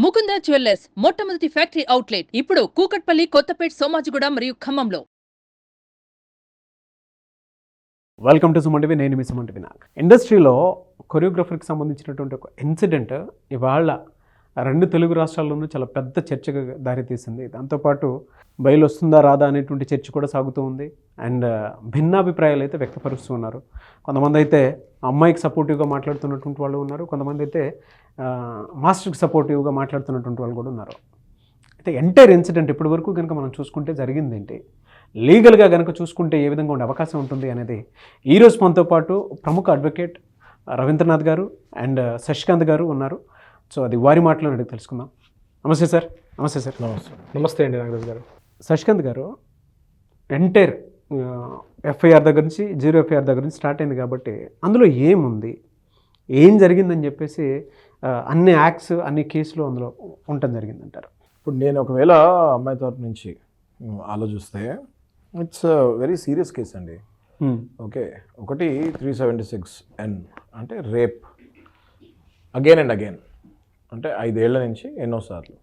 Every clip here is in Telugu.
ముకుంద జ్యువెల్లర్స్ మొట్టమొదటి ఫ్యాక్టరీ అవుట్లెట్. ఇప్పుడు కూకట్పల్లి కొత్తపేట్ సోమాజిగూడ మరియు ఖమ్మంలో. వెల్కమ్ టు సుమంటివి నేను మీ సుమన్ నాకు ఇండస్ట్రీలో కొరియోగ్రఫర్కి సంబంధించినటువంటి ఒక ఇన్సిడెంట్ ఇవాళ రెండు తెలుగు రాష్ట్రాల్లోనూ చాలా పెద్ద చర్చగా దారితీసింది. దాంతోపాటు బయలు వస్తుందా రాదా అనేటువంటి చర్చ కూడా సాగుతూ ఉంది. అండ్ భిన్నాభిప్రాయాలు అయితే వ్యక్తపరుస్తూ ఉన్నారు. కొంతమంది అయితే అమ్మాయికి సపోర్టివ్గా మాట్లాడుతున్నటువంటి వాళ్ళు ఉన్నారు. కొంతమంది అయితే మాస్టర్కి సపోర్టివ్గా మాట్లాడుతున్నటువంటి వాళ్ళు కూడా ఉన్నారు. అయితే ఎంటైర్ ఇన్సిడెంట్ ఇప్పటి వరకు కనుక మనం చూసుకుంటే జరిగింది ఏంటి? లీగల్గా కనుక చూసుకుంటే ఏ విధంగా ఉండే అవకాశం ఉంటుంది అనేది ఈరోజు మనతో పాటు ప్రముఖ అడ్వకేట్ రవీంద్రనాథ్ గారు అండ్ శశికాంత్ గారు ఉన్నారు. సో అది వారి మాటలో అడిగి తెలుసుకుందాం. నమస్తే సార్. నమస్తే సార్. నమస్తే. నమస్తే అండి నాగరాజు గారు. శశికాంత్ గారు ఎంటైర్ ఎఫ్ఐఆర్ దగ్గర నుంచి జీరో ఎఫ్ఐఆర్ దగ్గర నుంచి స్టార్ట్ అయింది కాబట్టి అందులో ఏముంది? ఏం జరిగిందని చెప్పేసి అన్ని యాక్ట్స్ అన్ని కేసులు అందులో ఉండటం జరిగిందంటారు. ఇప్పుడు నేను ఒకవేళ అమ్మాయి తరపు నుంచి ఆలోచిస్తే ఇట్స్ వెరీ సీరియస్ కేస్ అండి. ఓకే ఒకటి త్రీ సెవెంటీ సిక్స్ ఎన్ అంటే రేప్. అగైన్ అండ్ అగైన్ అంటే ఐదేళ్ళ నుంచి ఎన్నోసార్లు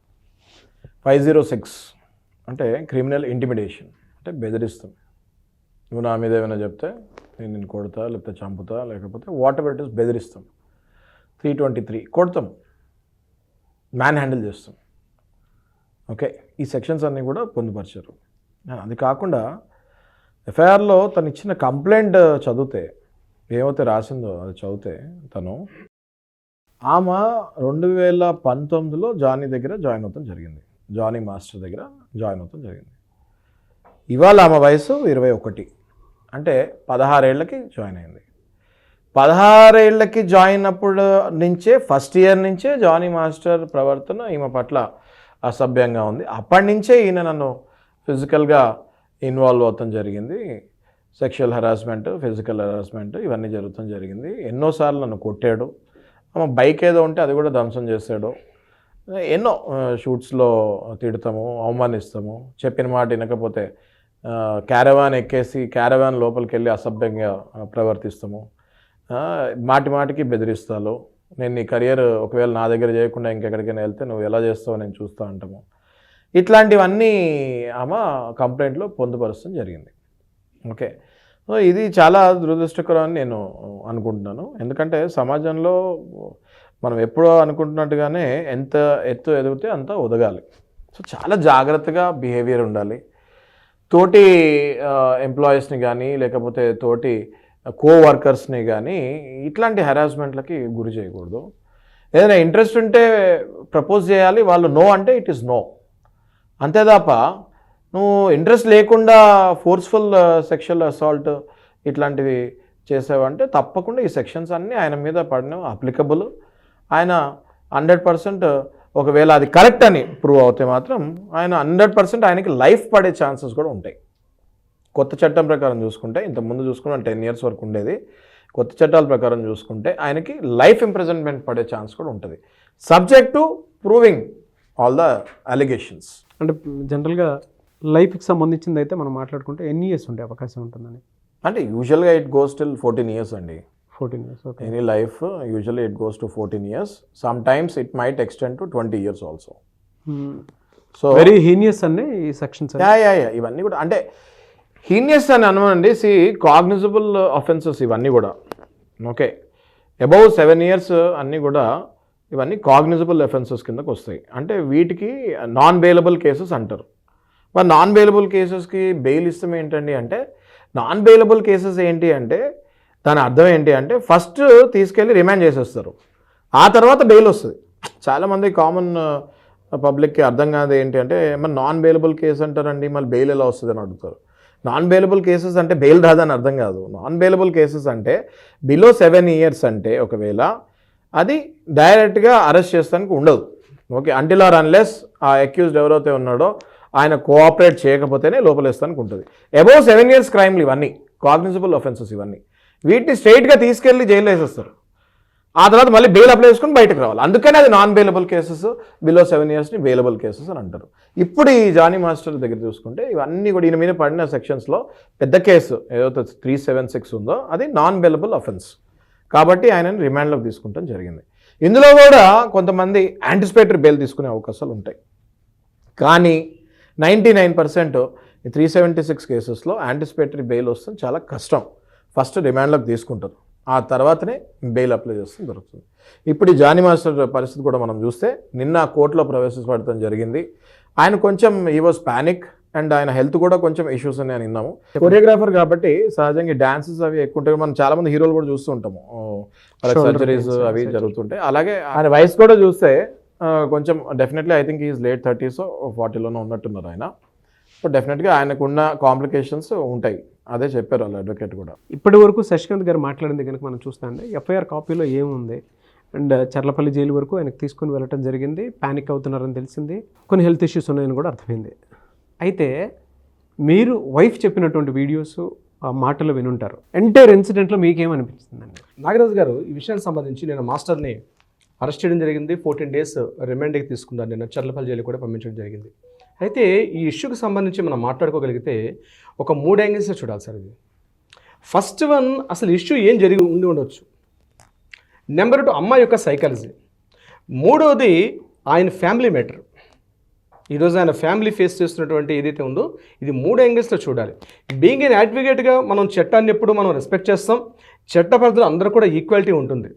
ఫైవ్ జీరో సిక్స్ అంటే క్రిమినల్ ఇంటిమిడేషన్ అంటే బెదిరిస్తాం నువ్వు నా మీద ఏమైనా చెప్తే నేను నేను కొడతా లేకపోతే చంపుతా లేకపోతే వాట్ ఎవర్ ఇట్ ఇస్ బెదిరిస్తాం. త్రీ ట్వంటీ త్రీ కొడతాం. మ్యాన్ హ్యాండిల్ చేస్తాం. ఓకే ఈ సెక్షన్స్ అన్నీ కూడా పొందుపరిచారు. అది కాకుండా ఎఫ్ఐఆర్లో తను ఇచ్చిన కంప్లైంట్ చదివితే ఏమైతే రాసిందో అది చదివితే తను ఆమె రెండు వేల పంతొమ్మిదిలో జానీ దగ్గర జాయిన్ అవుతాం జరిగింది. జానీ మాస్టర్ దగ్గర జాయిన్ అవుతాం జరిగింది. ఇవాళ ఆమె వయసు ఇరవై ఒకటి. అంటే పదహారేళ్ళకి జాయిన్ అయింది. పదహారేళ్ళకి జాయిన్ అప్పుడు నుంచే ఫస్ట్ ఇయర్ నుంచే జానీ మాస్టర్ ప్రవర్తన ఈమె పట్ల అసభ్యంగా ఉంది. అప్పటి నుంచే ఈయన నన్ను ఫిజికల్గా ఇన్వాల్వ్ అవుతాం జరిగింది. సెక్షువల్ హెరాస్మెంట్ ఫిజికల్ హెరాస్మెంట్ ఇవన్నీ జరుగుతాం జరిగింది. ఎన్నోసార్లు నన్ను కొట్టాడు. ఆమె బైక్ ఏదో ఉంటే అది కూడా ధ్వంసం చేశాడు. ఎన్నో షూట్స్లో తిడతాము అవమానిస్తాము. చెప్పిన మాట వినకపోతే క్యారవాన్ ఎక్కేసి క్యారవాన్ లోపలికి వెళ్ళి అసభ్యంగా ప్రవర్తిస్తాము. మాటి మాటికి బెదిరిస్తాను నేను నీ కెరియర్ ఒకవేళ నా దగ్గర చేయకుండా ఇంకెక్కడికైనా వెళ్తే నువ్వు ఎలా చేస్తావో నేను చూస్తా అంటాము. ఇట్లాంటివన్నీ ఆమె కంప్లైంట్లో పొందుపరచడం జరిగింది. ఓకే. సో ఇది చాలా దురదృష్టకరం అని నేను అనుకుంటున్నాను. ఎందుకంటే సమాజంలో మనం ఎప్పుడో అనుకుంటున్నట్టుగానే ఎంత ఎత్తు ఎదిగితే అంత ఒదగాలి. సో చాలా జాగ్రత్తగా బిహేవియర్ ఉండాలి. తోటి ఎంప్లాయీస్ని కానీ లేకపోతే తోటి కో వర్కర్స్ని కానీ ఇట్లాంటి హెరాస్మెంట్లకి గురి చేయకూడదు. ఏదైనా ఇంట్రెస్ట్ ఉంటే ప్రపోజ్ చేయాలి వాళ్ళు నో అంటే ఇట్ ఈస్ నో అంతే తప్ప నువ్వు ఇంట్రెస్ట్ లేకుండా ఫోర్స్ఫుల్ సెక్షువల్ అసాల్ట్ ఇట్లాంటివి చేసావంటే తప్పకుండా ఈ సెక్షన్స్ అన్నీ ఆయన మీద పడిన అప్లికబుల్ ఆయన హండ్రెడ్ పర్సెంట్ ఒకవేళ అది కరెక్ట్ అని ప్రూవ్ అవుతే మాత్రం ఆయన హండ్రెడ్ పర్సెంట్ ఆయనకి లైఫ్ పడే ఛాన్సెస్ కూడా ఉంటాయి. కొత్త చట్టం ప్రకారం చూసుకుంటే ఇంతకుముందు చూసుకున్న టెన్ ఇయర్స్ వరకు ఉండేది. కొత్త చట్టాల ప్రకారం చూసుకుంటే ఆయనకి లైఫ్ ఇంప్రిజన్మెంట్ పడే ఛాన్స్ కూడా ఉంటుంది. Subject to proving all the allegations. అంటే జనరల్గా లైఫ్కి సంబంధించింది అయితే మనం మాట్లాడుకుంటే ఎన్ని ఇయర్స్ ఉండే అవకాశం ఉంటుందని? అంటే యూజువల్గా it goes till fourteen years అండి. Fourteen years okay. Any life usually it goes to fourteen years. Sometimes it might extend to twenty years also. So very heinous అనే ఈ సెక్షన్స్ యా యా యా. ఇవన్నీ కూడా అంటే హీనియస్ అని అనుమనండి సి కాగ్నిజబుల్ అఫెన్సెస్ ఇవన్నీ కూడా. ఓకే అబౌవ్ సెవెన్ ఇయర్స్ అన్నీ కూడా ఇవన్నీ కాగ్నిజబుల్ అఫెన్సెస్ కిందకు వస్తాయి. అంటే వీటికి నాన్ బెయిలబుల్ కేసెస్ అంటారు. మరి నాన్ బెయిలబుల్ కేసెస్కి బెయిల్ ఇష్టం ఏంటండి అంటే నాన్ బెయిలబుల్ కేసెస్ ఏంటి అంటే దాని అర్థం ఏంటి అంటే ఫస్ట్ తీసుకెళ్ళి రిమాండ్ చేసేస్తారు. ఆ తర్వాత బెయిల్ వస్తుంది. చాలామంది కామన్ పబ్లిక్కి uh, అర్థం కాదు ఏంటి అంటే మరి నాన్ బెయిలబుల్ కేసు అంటారండి మళ్ళీ బెయిల్ ఎలా వస్తుంది అని అడుగుతారు. నాన్ బెయిలబుల్ కేసెస్ అంటే బెయిల్ రాదని అర్థం కాదు. నాన్ బెయిలబుల్ కేసెస్ అంటే బిలో సెవెన్ ఇయర్స్ అంటే ఒకవేళ అది డైరెక్ట్గా అరెస్ట్ చేస్తానికి ఉండదు. ఓకే అంటిల్ ఆర్ అన్లెస్ ఆ అక్యూజ్డ్ ఎవరైతే ఉన్నాడో ఆయన కోఆపరేట్ చేయకపోతేనే లోపలేస్తానికి ఉంటుంది. అబౌవ్ సెవెన్ ఇయర్స్ క్రైమ్లు ఇవన్నీ కాగ్నిజబుల్ అఫెన్సెస్ ఇవన్నీ. వీటిని స్ట్రైట్గా తీసుకెళ్ళి జైల్లో వేసేస్తారు. ఆ తర్వాత మళ్ళీ బెయిల్ అప్లై చేసుకుని బయటకు రావాలి. అందుకనే అది non bailable cases below seven ఇయర్స్ని bailable cases అని అంటారు. ఇప్పుడు ఈ జానీ మాస్టర్ దగ్గర చూసుకుంటే ఇవన్నీ కూడా ఈయన మీద పడిన సెక్షన్స్లో పెద్ద కేసు ఏదైతే త్రీ సెవెన్ సిక్స్ ఉందో అది నాన్ బెయిలబుల్ అఫెన్స్ కాబట్టి ఆయనని రిమాండ్లోకి తీసుకుంటాం జరిగింది. ఇందులో కూడా కొంతమంది యాంటిసిపేటరీ బెయిల్ తీసుకునే అవకాశాలు ఉంటాయి. కానీ నైంటీ నైన్ పర్సెంట్ ఈ త్రీ సెవెంటీ సిక్స్ కేసెస్లో యాంటిసిపేటరీ బెయిల్ వస్తుంది చాలా కష్టం. ఫస్ట్ రిమాండ్లోకి తీసుకుంటారు. ఆ తర్వాతనే బెయిల్ అప్లై చేస్తుంది దొరుకుతుంది. ఇప్పుడు ఈ జానీ మాస్టర్ పరిస్థితి కూడా మనం చూస్తే నిన్న కోర్టులో ప్రవేశపెడతాం జరిగింది. ఆయన కొంచెం ఈ వాజ్ ప్యానిక్ అండ్ ఆయన హెల్త్ కూడా కొంచెం ఇష్యూస్ ఉన్నాయని విన్నాము. కొరియోగ్రాఫర్ కాబట్టి సహజంగా డాన్సెస్ అవి ఎక్కువ ఉంటాయి. మనం చాలా మంది హీరోలు కూడా చూస్తూ ఉంటాము. సర్జరీస్ అవి. జరుగుతుంటాయి. అలాగే ఆయన వయసు కూడా చూస్తే కొంచెం definitely I think is late thirties ఫార్టీలోనే ఉన్నట్టున్నారు ఆయన. సో డెఫినెట్గా ఆయనకున్న కాంప్లికేషన్స్ ఉంటాయి. అదే చెప్పారు వాళ్ళ అడ్వకేట్ కూడా. ఇప్పటి వరకు శశికాంత్ గారు మాట్లాడింది కనుక మనం చూస్తాండి ఎఫ్ఐఆర్ కాపీలో ఏముంది? అండ్ చర్లపల్లి జైలు వరకు ఆయనకు తీసుకుని వెళ్ళటం జరిగింది ప్యానిక్ అవుతున్నారని తెలిసింది కొన్ని హెల్త్ ఇష్యూస్ ఉన్నాయని కూడా అర్థమైంది. అయితే మీరు వైఫ్ చెప్పినటువంటి వీడియోస్ ఆ మాటలు వినుంటారు. ఎంటైర్ ఇన్సిడెంట్లో మీకేమనిపించిందండి నాగరాజు గారు ఈ విషయానికి సంబంధించి నేను మాస్టర్ని అరెస్ట్ చేయడం జరిగింది ఫోర్టీన్ డేస్ రిమాండ్కి తీసుకున్నాను. నేను చర్లపల్లి జైలు కూడా పంపించడం జరిగింది. అయితే ఈ ఇష్యూకి సంబంధించి మనం మాట్లాడుకోగలిగితే ఒక మూడు యాంగిల్స్లో చూడాలి సార్ ఇది. ఫస్ట్ వన్ అసలు ఇష్యూ ఏం జరిగి ఉండి ఉండొచ్చు? నెంబర్ టూ అమ్మాయి యొక్క సైకాలజీ మూడోది ఆయన ఫ్యామిలీ మ్యాటర్ ఈరోజు ఆయన ఫ్యామిలీ ఫేస్ చేస్తున్నటువంటి ఏదైతే ఉందో ఇది మూడు యాంగిల్స్లో చూడాలి. బీయింగ్ ఎన్ అడ్వకేట్గా మనం చట్టాన్ని ఎప్పుడు మనం రెస్పెక్ట్ చేస్తాం. చట్ట పరిధిలో అందరూ కూడా ఈక్వాలిటీ ఉంటుంది.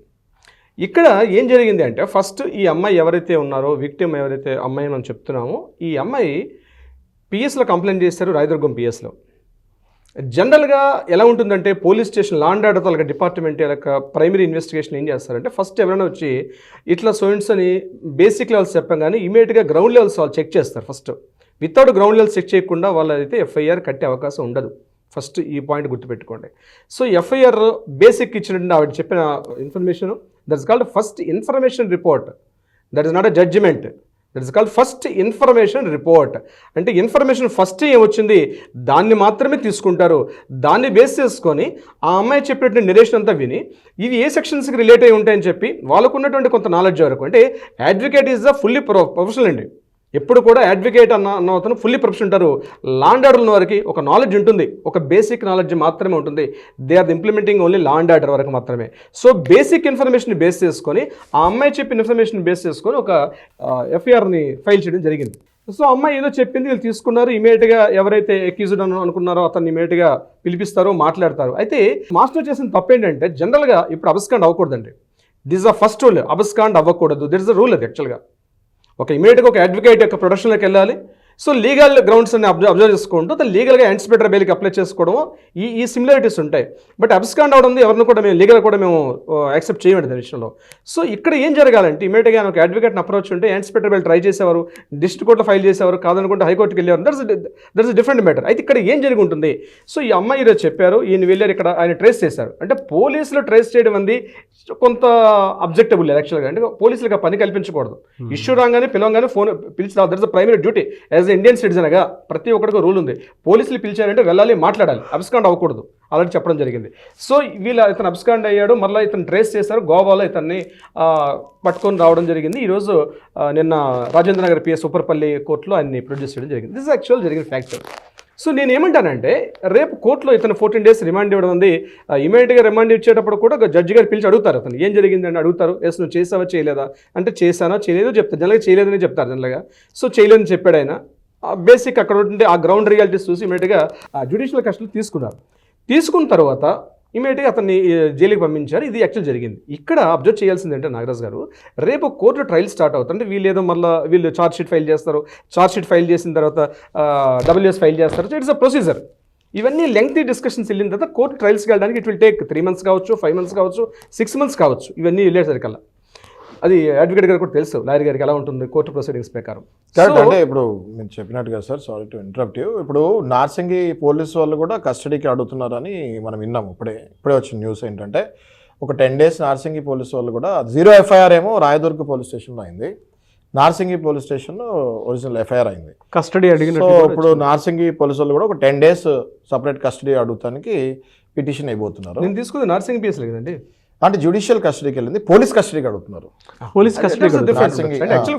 ఇక్కడ ఏం జరిగింది అంటే ఫస్ట్ ఈ అమ్మాయి ఎవరైతే ఉన్నారో విక్టిమ్ ఎవరైతే అమ్మాయి మనం చెప్తున్నామో ఈ అమ్మాయి పిఎస్లో కంప్లైంట్ చేశారు రాయదుర్గం పిఎస్లో జనరల్గా ఎలా ఉంటుందంటే police station law and order taluka department యొక్క ప్రైమరీ ఇన్వెస్టిగేషన్ ఏం చేస్తారంటే ఫస్ట్ ఎవరైనా వచ్చి ఇట్లా సోయిన్స్ అని బేసిక్ లెవెల్స్ చెప్పగానే ఇమీడియట్గా గ్రౌండ్ లెవెల్స్ వాళ్ళు చెక్ చేస్తారు first. Without ground levels check చేయకుండా వాళ్ళైతే ఎఫ్ఐఆర్ కట్టే అవకాశం ఉండదు. ఫస్ట్ ఈ పాయింట్ గుర్తుపెట్టుకోండి. సో ఎఫ్ఐఆర్ బేసిక్ ఇచ్చినట్టు ఆవిడ చెప్పిన information that's called first information report. That is not a judgement. That is called first information report అంటే ఇన్ఫర్మేషన్ ఫస్ట్ ఏమొచ్చింది దాన్ని మాత్రమే తీసుకుంటారు. దాన్ని బేస్ చేసుకొని ఆ అమ్మాయి చెప్పినటువంటి నిరేషన్ అంతా విని ఇవి ఏ సెక్షన్స్కి రిలేట్ అయి ఉంటాయని చెప్పి వాళ్ళకు ఉన్నటువంటి కొంత నాలెడ్జ్ వరకు. అంటే advocate is the fully pro professional అండి. ఎప్పుడు కూడా అడ్వకేట్ అన్న అన్న అతను ఫుల్లీ ప్రొఫెషన్ ఉంటారు. లాండ్ ఆర్డర్ ఉన్న వారికి ఒక నాలెడ్జ్ ఉంటుంది. ఒక బేసిక్ నాలెడ్జ్ మాత్రమే ఉంటుంది. They are implementing only law and order వరకు మాత్రమే. సో బేసిక్ ఇన్ఫర్మేషన్ బేస్ చేసుకొని ఆ అమ్మాయి చెప్పిన ఇన్ఫర్మేషన్ బేస్ చేసుకొని ఒక ఎఫ్ఐఆర్ని ఫైల్ చేయడం జరిగింది. సో అమ్మాయి ఏదో చెప్పింది వీళ్ళు తీసుకున్నారు. ఇమీడియట్గా ఎవరైతే ఎక్యూజ్డ్ అని అనుకున్నారో అతన్ని ఇమీడియట్గా పిలిపిస్తారో మాట్లాడతారు. అయితే మాస్టర్ చేసిన తప్పు ఏంటంటే జనరల్గా ఇప్పుడు abscond అవ్వకూడదండి. This a first rule abscond అవ్వకూడదు. దిట్ ఇస్ అ రూల్ అది యాక్చువల్గా ఒక ఇమీడియట్గా ఒక అడ్వకేట్ యొక్క ప్రొడక్షన్లోకి వెళ్ళాలి. సో లీగల్ గ్రౌండ్స్ అని అబ్జర్వ్ అబ్జర్వ్ చేసుకుంటూ తను లీగల్గా యాంటిసిపేటర్ బెయిల్కి అప్లై చేసుకోవడం ఈ ఈ సిమిలారిటీస్ ఉంటాయి. బట్ అబ్స్కాండ్ అవడం ఎవరిని కూడా మేము లీగల్ కూడా మేము యాక్సెప్ట్ చేయమండి దాని విషయంలో. సో ఇక్కడ ఏం జరగాలంటే ఇమీడియట్గా ఒక అడ్వకేట్ని అప్రోచ్ ఉంటే యాంటిసిపేటర్ బెయిల్ ట్రై చేసేవారు డిస్ట్రిక్ట్ కోర్టులో ఫైల్ చేసేవారు కాదనుకుంటే హైకోర్టుకి వెళ్ళేవారు. That's that's different matter. అయితే ఇక్కడ ఏం జరిగి ఉంటుంది? సో ఈ అమ్మాయి ఈరోజు చెప్పారు ఈయన వెళ్ళారు ఇక్కడ ఆయన ట్రేస్ చేశారు. అంటే పోలీసులు ట్రేస్ చేయడం అంది కొంత అబ్జెక్టబుల్ యాక్చువల్గా. అంటే పోలీసులకు ఆ పని కల్పించకూడదు. ఇష్యూ రాగానే పిలవగానే ఫోన్ పిలిచి that's primary duty. As Indian సిటిజన్గా ప్రతి ఒక్కరికి రూల్ ఉంది. పోలీసులు పిలిచారంటే వెళ్ళాలి మాట్లాడాలి. అబ్స్కాండ్ అవ్వకూడదు. అలాంటి చెప్పడం జరిగింది. సో వీళ్ళు ఇతను అబ్స్కాండ్ అయ్యాడు. మళ్ళీ ఇతను ట్రేస్ చేశారు. గోవాలో ఇతన్ని పట్టుకొని రావడం జరిగింది. ఈరోజు నిన్న రాజేంద్ర నగర్ పిఎస్ సూపర్పల్లి కోర్టులో ఆయన్ని ప్రొడ్యూస్ చేయడం జరిగింది. దిస్ యాక్చువల్ జరిగిన ఫ్యాక్టర్ సో నేను ఏమంటానంటే రేపు కోర్టులో ఇతను ఫోర్టీన్ డేస్ రిమాండ్ ఇవ్వడం ఉంది. ఇమీడియట్గా రిమాండ్ ఇచ్చేటప్పుడు కూడా జడ్జి గారు పిలిచి అడుగుతారు అతను ఏం జరిగిందని అడుగుతారు. ఎస్ నువ్వు చేసావా చేయలేదా? అంటే చేశానా చేయలేదో చెప్తారు. జనరల్గా చేయలేదని చెప్తారు జనరల్గా. సో చేయలేదని చెప్పాడు ఆయన. బేసిక్ అక్కడ ఉంటే ఆ గ్రౌండ్ రియాలిటీస్ చూసి ఇమీడియట్గా జ్యుడిషియల్ కస్టడీ తీసుకున్నారు. తీసుకున్న తర్వాత ఇమీడియట్గా అతన్ని జైలుకి పంపించారు. ఇది యాక్చువల్ జరిగింది. ఇక్కడ అబ్జర్వ్ చేయాల్సింది అంటే నాగరాజ్ గారు రేపు కోర్టు ట్రయల్ స్టార్ట్ అవుతుంది. అంటే వీళ్ళు ఏదో మళ్ళీ వీళ్ళు ఛార్జ్ షీట్ ఫైల్ చేస్తారు. ఛార్జ్ షీట్ ఫైల్ చేసిన తర్వాత డబ్ల్యూఎస్ ఫైల్ చేస్తారు. సో ఇట్స్ అ ప్రొసీజర్ ఇవన్నీ లెంగ్తీ డిస్కషన్స్ వెళ్ళిన తర్వాత కోర్టు ట్రయల్స్కి వెళ్ళడానికి it will take three months కావచ్చు ఫైవ్ మంత్స్ కావచ్చు సిక్స్ మంత్స్ కావచ్చు. ఇవన్నీ వెళ్ళేసరికల్లా. అది అడ్వకేట్ గారు కూడా తెలుసు. లాయర్ గారికి ఎలా ఉంటుంది కోర్టు ప్రొసీడింగ్స్ ప్రకారం. కరెక్ట్ అంటే ఇప్పుడు మీరు చెప్పినట్టుగా sir sorry to interrupt you ఇప్పుడు నార్సింగి పోలీస్ వాళ్ళు కూడా కస్టడీకి అడుగుతున్నారని మనం విన్నాము ఇప్పుడే. ఇప్పుడే వచ్చిన న్యూస్ ఏంటంటే ఒక టెన్ డేస్ నార్సింగి పోలీస్ వాళ్ళు కూడా జీరో ఎఫ్ఐఆర్ ఏమో రాయదుర్గ పోలీస్ స్టేషన్లో అయింది. నార్సింగి పోలీస్ స్టేషన్లో ఒరిజినల్ ఎఫ్ఐఆర్ అయింది. కస్టడీ సో అడిగినట్టు ఇప్పుడు నార్సింగి పోలీస్ వాళ్ళు కూడా ఒక టెన్ డేస్ సపరేట్ కస్టడీ అడుగుతానికి పిటిషన్ అయిపోతున్నారు నేను తీసుకుంది నర్సింగ్ పిఎస్లో కదండి. అంటే జ్యుడిషియల్ కస్టడీకి వెళ్ళింది. పోలీస్ కస్టడీకి అడుగుతున్నారు. పోలీస్ కస్టడీ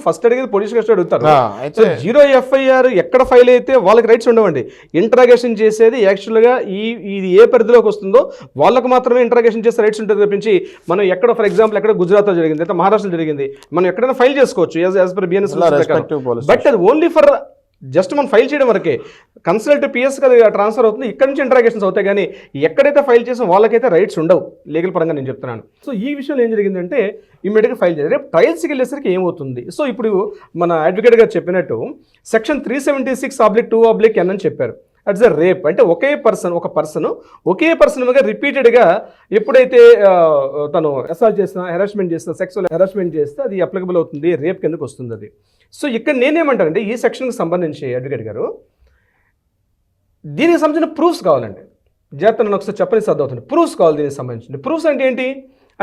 ఫస్ట్ అడిగేది పోలీస్ కస్టడీ అడుగుతారు. జీరో ఎఫ్ఐఆర్ ఎక్కడ ఫైల్ అయితే వాళ్ళకి రైట్స్ ఉండవండి. ఇంట్రాగేషన్ చేసేది యాక్చువల్గా ఈ ఇది ఏ పరిధిలోకి వస్తుందో వాళ్ళకు మాత్రమే ఇంట్రాగేషన్ చేసే రైట్స్ ఉంటుంది తప్పించి మనం ఎక్కడ ఫర్ ఎగ్జాంపుల్ ఎక్కడ గుజరాత్లో జరిగింది అయితే మహారాష్ట్రలో జరిగింది మనం ఎక్కడైనా ఫైల్ చేసుకోవచ్చు యాజ్ యాజ్ పర్ బిఎన్ఎస్ ఇలా respective police బట్ అది ఓన్లీ ఫర్ జస్ట్ మనం ఫైల్ చేయడం వరకే. కన్సల్ట్ పిఎస్ కదా ట్రాన్స్ఫర్ అవుతుంది. ఇక్కడ నుంచి ఇంటరాగేషన్స్ అవుతాయి కానీ ఎక్కడైతే ఫైల్ చేసాం వాళ్ళకైతే రైట్స్ ఉండవు. లీగల్ పరంగా నేను చెప్తున్నాను. సో ఈ విషయంలో ఏం జరిగిందంటే ఇమీడియట్గా ఫైల్ చేయాలి. రేపు ట్రయల్స్కి వెళ్ళేసరికి ఏమవుతుంది? సో ఇప్పుడు మన అడ్వకేట్ గారు చెప్పినట్టు section three seventy six oblique two oblique N అని చెప్పారు. అట్స్ అ రేప్ అంటే ఒకే పర్సన్ ఒక పర్సన్ ఒకే పర్సన్ మీద రిపీటెడ్గా ఎప్పుడైతే తను అసాల్ట్ చేసినా హెరాస్మెంట్ చేసినా సెక్సువల్ హెరాస్మెంట్ చేస్తే అది అప్లికబుల్ అవుతుంది రేప్ కిందకు వస్తుంది అది. సో ఇక్కడ నేనేమంటానంటే ఈ సెక్షన్కి సంబంధించి అడ్వకేట్ గారు దీనికి సంబంధించిన ప్రూఫ్స్ కావాలండి. జాగ్రత్త నన్ను ఒకసారి చెప్పని సర్దవుతుంది ప్రూఫ్స్ కావాలి దీనికి సంబంధించి. ప్రూఫ్స్ అంటే ఏంటి?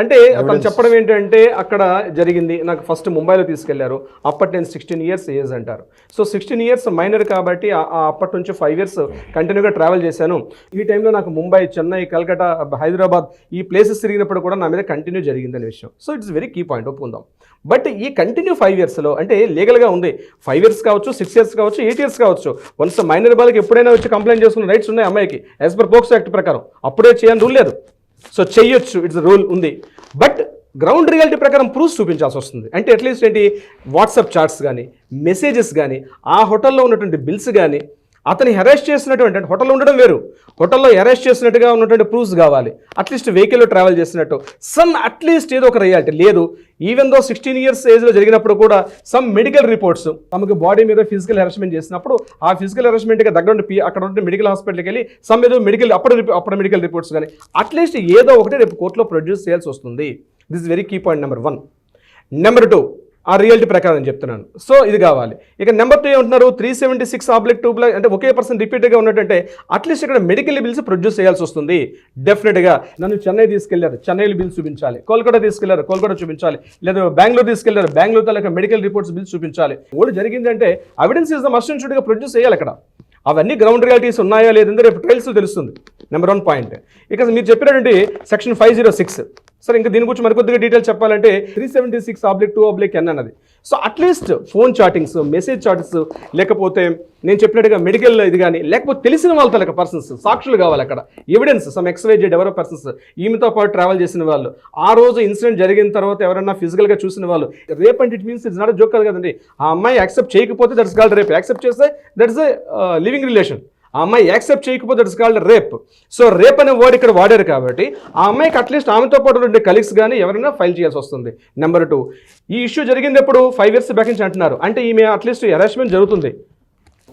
అంటే తను చెప్పడం ఏంటంటే అక్కడ జరిగింది. నాకు ఫస్ట్ ముంబైలో తీసుకెళ్ళారు. అప్పటి నేను సిక్స్టీన్ ఇయర్స్ ఏజ్ అంటారు. సో సిక్స్టీన్ ఇయర్స్ మైనర్ కాబట్టి అప్పటి నుంచి ఫైవ్ ఇయర్స్ కంటిన్యూగా ట్రావెల్ చేశాను. ఈ టైంలో నాకు ముంబై చెన్నై కల్కటా హైదరాబాద్ ఈ ప్లేసెస్ తిరిగినప్పుడు కూడా నా మీద కంటిన్యూ జరిగిందనే విషయం. So it's very key point ఒప్పుకుందాం. But ఈ కంటిన్యూ ఫైవ్ ఇయర్స్లో అంటే లీగల్గా ఉంది. ఫైవ్ ఇయర్స్ కావచ్చు సిక్స్ ఇయర్స్ కావచ్చు ఎయిట్ ఇయర్స్ కావచ్చు. వన్స్ మైనర్ బాలకి ఎప్పుడైనా వచ్చి కంప్లైంట్ చేసుకున్న రైట్స్ ఉన్నాయి అమ్మాయికి. యాజ్ పర్ పోక్సో యాక్ట్ ప్రకారం. అప్పుడే చేయని రూల్ లేదు. సో చెయ్యొచ్చు ఇట్స్ రూల్ ఉంది. బట్ గ్రౌండ్ రియాలిటీ ప్రకారం ప్రూఫ్ చూపించాల్సి వస్తుంది. అంటే అట్లీస్ట్ ఏంటి వాట్సాప్ చాట్స్ కానీ మెసేజెస్ కానీ ఆ హోటల్లో ఉన్నటువంటి బిల్స్ కానీ అతని అరెస్ట్ చేసినటువంటి అంటే హోటల్లో ఉండడం వేరు. హోటల్లో అరెస్ట్ చేసినట్టుగా ఉన్నటువంటి ప్రూఫ్స్ కావాలి. అట్లీస్ట్ వెహికల్లో ట్రావెల్ చేసినట్టు. సమ్ అట్లీస్ట్ ఏదో ఒక రియాలిటీ లేదు. ఈవెన్ దో సిక్స్టీన్ ఇయర్స్ ఏజ్లో జరిగినప్పుడు కూడా సమ్ మెడికల్ రిపోర్ట్స్ తమకు బాడీ మీద ఫిజికల్ హెరస్మెంట్ చేసినప్పుడు ఆ ఫిజికల్ హెరాస్మెంట్గా దగ్గర ఉండి అక్కడ ఉంటే మెడికల్ హాస్పిటల్కి వెళ్ళి సమ్ ఏదో మెడికల్ అప్పుడు రిపో- అప్పుడు మెడికల్ రిపోర్ట్స్ కానీ అట్లీస్ట్ ఏదో ఒకటి రేపు కోర్టులో ప్రొడ్యూస్ చేయాల్సి వస్తుంది. This very key point number one number two ఆ రియాలిటీ ప్రకారం నేను చెప్తున్నాను. సో ఇది కావాలి. ఇక నెంబర్ టూ ఏమంటున్నారు? Three seventy six oblique two oblique అంటే ఒకే పర్సన్ రిపీటెడ్గా ఉన్నట్టంటే అట్లీస్ట్ ఇక్కడ మెడికల్ బిల్స్ ప్రొడ్యూస్ చేయాల్సి వస్తుంది. డెఫినెట్గా నన్ను చెన్నై తీసుకెళ్ళారు. చెన్నైలో బిల్స్ చూపించాలి. కోల్కతా తీసుకెళ్ళారు. కోల్కతా చూపించాలి. లేదా బెంగళూరు తీసుకెళ్ళారు. బెంగళూరు తాలూకా మెడికల్ రిపోర్ట్స్ బిల్స్ చూపించాలి. ఓడి జరిగిందంటే అవిడెన్స్ ఇస్ ద మస్ట్గా ప్రొడ్యూస్ చేయాలి అక్కడ. అవన్నీ గ్రౌండ్ రియాలిటీస్ ఉన్నాయా లేదంటే రేపు ట్రైల్స్ తెలుస్తుంది. నెంబర్ వన్ పాయింట్ ఇక మీరు చెప్పినటువంటి సెక్షన్ ఫైవ్ జీరో సిక్స్ సరే ఇంకా దీని గురించి మరికొద్దిగా డీటెయిల్ చెప్పాలంటే three seventy six oblique two oblique N అన్నది. So at least phone chattings message chattings లేకపోతే నేను చెప్పినట్టుగా మెడికల్ ఇది కానీ లేకపోతే తెలిసిన వాళ్ళ తలక పర్సన్స్ సాక్షులు కావాలి అక్కడ. ఎవిడెన్స్ సమ్ ఎక్స్వైజెడ్ ఎవరో పర్సన్స్ ఈమెతో పాటు ట్రావెల్ చేసిన వాళ్ళు. ఆ రోజు ఇన్సిడెంట్ జరిగిన తర్వాత ఎవరైనా ఫిజికల్గా చూసిన వాళ్ళు. రేప్ అంటే it means it's not joke కాదు కదండి. ఆ అమ్మాయి యాక్సెప్ట్ చేయకపోతే దట్స్ కాల్ రేప్ యాక్సెప్ట్ చేస్తే దట్స్ ఎ లివింగ్ రిలేషన్ ఆ అమ్మాయి యాక్సెప్ట్ చేయకపోతే it's called rape. So rape అనే వర్డ్ ఇక్కడ వాడారు కాబట్టి ఆ అమ్మాయికి అట్లీస్ట్ ఆమెతో పాటు ఉండే కలీగ్స్ కానీ ఎవరైనా ఫైల్ చేయాల్సి వస్తుంది. నెంబర్ టూ ఈ ఇష్యూ జరిగింది ఎప్పుడు? ఫైవ్ ఇయర్స్ బ్యాక్ నుంచి అంటున్నారు. అంటే ఈమె అట్లీస్ట్ హెరాస్మెంట్ జరుగుతుంది.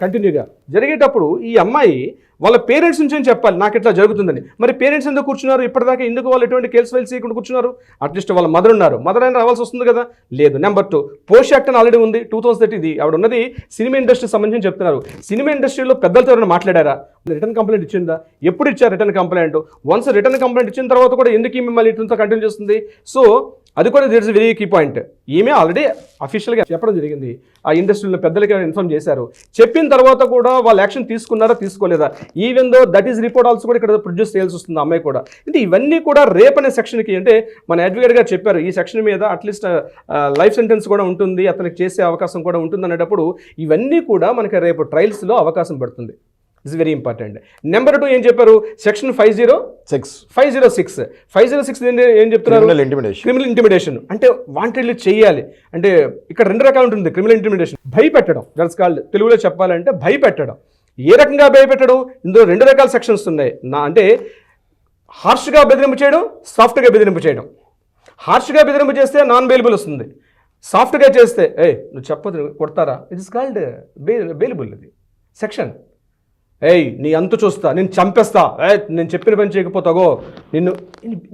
కంటిన్యూగా జరిగేటప్పుడు ఈ అమ్మాయి వాళ్ళ పేరెంట్స్ నుంచి చెప్పాలి? నాకు ఇట్లా జరుగుతుందని. మరి పేరెంట్స్ ఎందుకు కూర్చున్నారు? ఇప్పటిదాకా ఎందుకు వాళ్ళు ఎటువంటి కేసు ఫైల్స్ చేయకుండా కూర్చున్నారు? అట్లీస్ట్ వాళ్ళ మదర్ ఉన్నారు. మదర్ అయినా రావాల్సి వస్తుంది కదా? లేదు. నెంబర్ టూ పోస్ట్ యాక్ట్ అని ఆల్రెడీ ఉంది. టూ థౌసండ్ థర్టీ ఇది. ఆవిడ ఉన్నది సినిమా ఇండస్ట్రీ సంబంధించి చెప్తున్నారు. సినిమా ఇండస్ట్రీలో పెద్దలతో ఎవరైనా మాట్లాడారా? రిటర్న్ కంప్లైంట్ ఇచ్చిందా? ఎప్పుడు ఇచ్చారు return complaint once return complaint ఇచ్చిన తర్వాత కూడా ఎందుకు మిమ్మల్ని మళ్ళీ కంటిన్యూ చేస్తుంది? సో అది కూడా దిట్స్ వెరీ కీ పాయింట్. ఈమె ఆల్రెడీ అఫీషియల్గా చెప్పడం జరిగింది. ఆ ఇండస్ట్రీలో పెద్దలకి ఇన్ఫార్మ్ చేశారు. చెప్పిన తర్వాత కూడా వాళ్ళు యాక్షన్ తీసుకున్నారా తీసుకోలేదా? Even though that is report also కూడా ఇక్కడ ప్రొడ్యూస్ చేయాల్సి వస్తుంది అమ్మాయి కూడా. అంటే ఇవన్నీ కూడా రేప్ అనే సెక్షన్కి అంటే మన అడ్వకేట్ గారు చెప్పారు ఈ సెక్షన్ మీద అట్లీస్ట్ లైఫ్ సెంటెన్స్ కూడా ఉంటుంది అతనికి చేసే అవకాశం కూడా ఉంటుంది అనేటప్పుడు ఇవన్నీ కూడా మనకి రేపు ట్రయల్స్లో అవకాశం పడుతుంది. Is very important number two ఏం చెప్పారు? Section five zero six five zero six five zero six ఏం చెప్తున్నారు? క్రిమినల్ ఇంటిమిడేషన్ అంటే వాంటెడ్లీ చేయాలి. అంటే ఇక్కడ రెండు రకాలు ఉంటుంది. క్రిమినల్ ఇంటిమిడేషన్ భయపెట్టడం. దట్స్ కాల్డ్ తెలుగులో చెప్పాలంటే భయపెట్టడం. ఏ రకంగా భయపెట్టడం? ఇందులో రెండు రకాల సెక్షన్స్ ఉన్నాయి. నా అంటే హార్ష్గా బెదిరింపు చేయడం సాఫ్ట్గా బెదిరింపు చేయడం. హార్ష్గా బెదిరింపు చేస్తే నాన్ బెయిలబుల్ వస్తుంది సాఫ్ట్గా చేస్తే ఏ నువ్వు చెప్పదు కొడతారా? ఇట్ ఇస్ కాల్డ్ బెయిలబుల్ ఇది సెక్షన్ ఏయ్ నీ అంతు చూస్తా నేను చంపేస్తా. ఏ నేను చెప్పిన పని చేయకపోతాగో. నిన్ను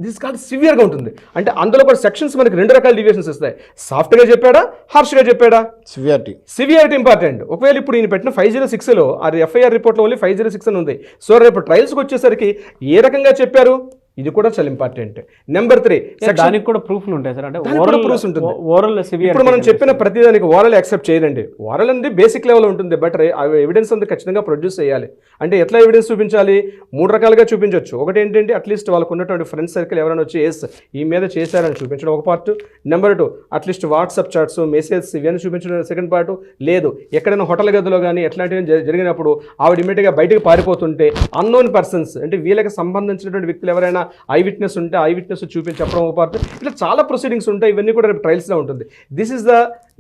దిస్ కాల్డ్ సివియర్గా ఉంటుంది. అంటే అందులో కూడా సెక్షన్స్ మనకి రెండు రకాల డివియేషన్స్ ఇస్తాయి సాఫ్ట్గా చెప్పాడా హార్ష్గా చెప్పాడా? సివియారిటీ సివియారిటీ ఇంపార్టెంట్ ఒకవేళ ఇప్పుడు ఈయన పెట్టిన ఫైవ్ జీరో సిక్స్లో అది ఎఫ్ఐఆర్ రిపోర్ట్లో ఓన్లీ ఫైవ్ జీరో సిక్స్ అని ఉంది. సో రేపు ట్రయల్స్కి వచ్చేసరికి ఏ రకంగా చెప్పారు? ఇది కూడా చాలా ఇంపార్టెంట్ నెంబర్ త్రీ దానికి కూడా ప్రూఫ్లు ఉంటాయి సార్. అంటే కూడా proofs ఉంటుంది. ఓరల్ ఇప్పుడు మనం చెప్పిన ప్రతిదానికి ఓరల్ యాక్సెప్ట్ చేయాలండి ఓరల్ అనేది బేసిక్ లెవెల్ ఉంటుంది బట్ ఎవిడెన్స్ అంతా ఖచ్చితంగా ప్రొడ్యూస్ చేయాలి. అంటే ఎట్లా ఎవిడెన్స్ చూపించాలి? మూడు రకాలుగా చూపించవచ్చు ఒకటి ఏంటంటే అట్లీస్ట్ వాళ్ళకు ఉన్నటువంటి ఫ్రెండ్స్ సర్కిల్ ఎవరైనా వచ్చి ఎస్ ఈ మీద చేశారని చూపించడం ఒక part number two at least WhatsApp chats message ఇవన్నీ చూపించడం సెకండ్ పార్ట్ లేదు ఎక్కడైనా హోటల్ గదిలో కానీ ఎట్లాంటివి జరిగినప్పుడు ఆవిడ ఇమీడియట్గా బయటకు పారిపోతుంటే అన్నోన్ పర్సన్స్ అంటే వీళ్ళకి సంబంధించినటువంటి వ్యక్తులు ఎవరైనా ఐ విట్నెస్ ఉంటే ఐ విట్నెస్ చూపించి చెప్పడం ఒక పార్ట్ ఇట్లా చాలా ప్రొసీడింగ్స్ ఉంటాయి ఇవన్నీ కూడా రేపు ట్రయల్స్లో ఉంటుంది. This is the